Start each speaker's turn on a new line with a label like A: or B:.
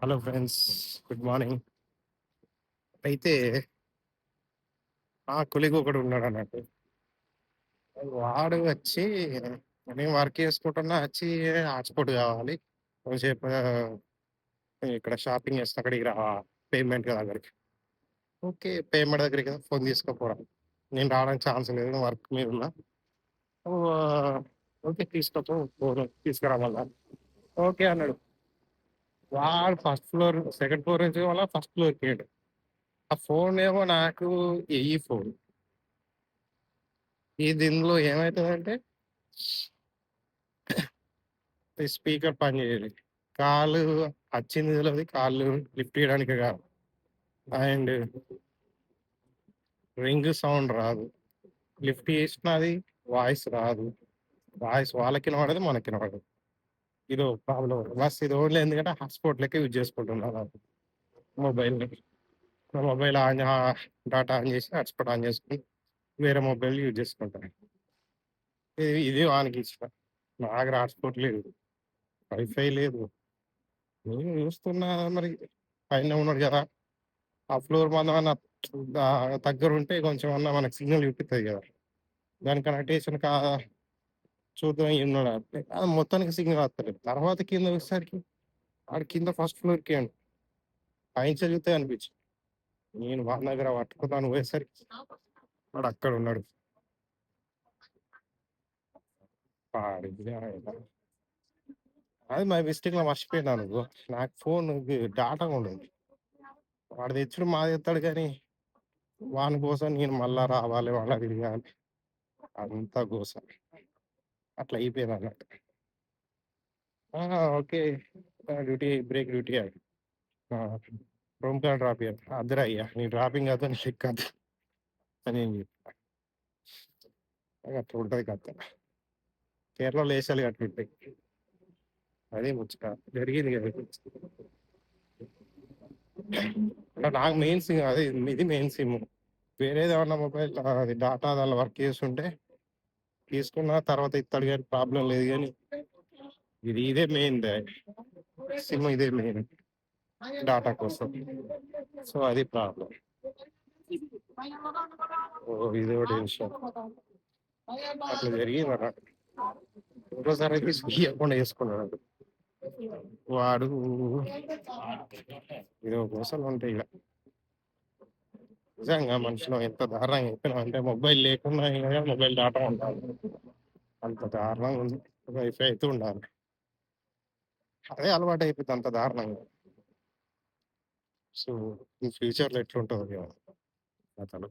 A: Hello friends good morning అయితే ఆ colleague ఒకడు ఉన్నాడు అన్నట్టు. వాడు వచ్చి నేను వర్క్ చేసుకుంటున్నా వచ్చి హాట్స్పాట్ కావాలి. కొంచెంసేపు ఇక్కడ షాపింగ్ చేస్తాను అక్కడికి రా పేమెంట్ దగ్గరికి. ఓకే పేమెంట్ దగ్గరికి ఫోన్ తీసుకోపోరా. నేను రావడానికి ఛాన్స్ లేదు వర్క్ మీద ఉన్నా. ఓకే తీసుకోపో ఫోన్ తీసుకురావాలా ఓకే అన్నాడు. వాడు ఫస్ట్ ఫ్లోర్ సెకండ్ ఫ్లోర్ నుంచి వాళ్ళ ఫస్ట్ ఫ్లోర్ ఎక్కాడు ఆ ఫోన్ ఏమో నాకు ఈ ఫోన్ ఈ దీనిలో ఏమవుతుందంటే ఈ స్పీకర్ పనిచేయాలి కాలు వచ్చింది తెలియదు కాళ్ళు లిఫ్ట్ చేయడానికి కాదు. అండ్ రింగ్ సౌండ్ రాదు. లిఫ్ట్ చేసినది వాయిస్ రాదు. వాయిస్ వాళ్ళకి వినపడదు మనకి వినపడదు ఇది ప్రాబ్లం బస్ ఇది ఓన్లీ ఎందుకంటే హాట్స్పాట్ లెక్క యూజ్ చేసుకుంటున్నాను మొబైల్ని నా. మొబైల్ ఆన్ డాటా ఆన్ చేసి హాట్స్పాట్ ఆన్ చేసుకుని వేరే మొబైల్ యూజ్ చేసుకుంటాను. ఇది ఇది వానికి ఇచ్చిన నా దగ్గర హాట్స్పాట్ లేదు. వైఫై లేదు. నేను చూస్తున్నా మరి పైన ఉన్నాడు కదా. ఆ ఫ్లోర్ మన దగ్గర ఉంటే కొంచెం అన్న మనకు సిగ్నల్ చూపిస్తుంది కదా. దాని కనెక్టేషన్ కా చూద్దాం ఉన్నాడు అంటే అది మొత్తానికి సిగ్నల్ వస్తలేదు తర్వాత కింద వచ్చేసరికి ఆడ కింద ఫస్ట్ ఫ్లోర్కి అండి పైన చదివితే అనిపించి నేను వాళ్ళ దగ్గర పట్టుకున్నాను పోయేసరికి వాడు అక్కడ ఉన్నాడు. అది మై మిస్టేక్లో మర్చిపోయినాను నాకు ఫోన్ డాటా ఉండదు వాడు తెచ్చుడు మా తెస్తాడు కానీ వాని కోసం నేను మళ్ళా రావాలి వాళ్ళ తిరగాలి అంతా కోసం. అట్లా అయిపోయింది అన్నట్టు okay. Duty break duty room కాడ డ్రాప్ అయ్యాను అద్దరు అయ్యా నీ డ్రాపింగ్ అదో నీ లెక్క కాదు అని ఏం చెప్పా. అట్లా ఉంటుంది కథ కేరళలో వేసాలి అట్లుంటాయి అదే ముచ్చట. జరిగింది కదా. అంటే నాకు మెయిన్ సిమ్ అదే ఇది మెయిన్ సిమ్ వేరేది ఏమన్నా మొబైల్ అది డాటా దానిలో వర్క్ చేస్తుంటే తీసుకున్న తర్వాత ఇస్తాడు కానీ ప్రాబ్లం లేదు కానీ ఇది ఇదే మెయిన్ సిమ్ ఇదే మెయిన్ డాటా కోసం. సో అది ప్రాబ్లం ఓ ఇది ఒకటి విషయం. అట్లా జరిగింది అన్నట్టు ఇంకోసారి అయితే వేసుకున్నాడు. వాడు ఇదో కోసం ఉంటాయి ఇక. నిజంగా మనుషులు ఎంత దారుణంగా చెప్పినా అంటే మొబైల్ లేకుండా అయినా మొబైల్ డాటా ఉండాలి. అంత దారుణంగా ఉంది. వైఫై అయితే ఉండాలి. అదే అలవాటు అయిపోతుంది అంత దారుణంగా. సో ఈ ఫ్యూచర్లో ఎట్లుంటుందో అసలు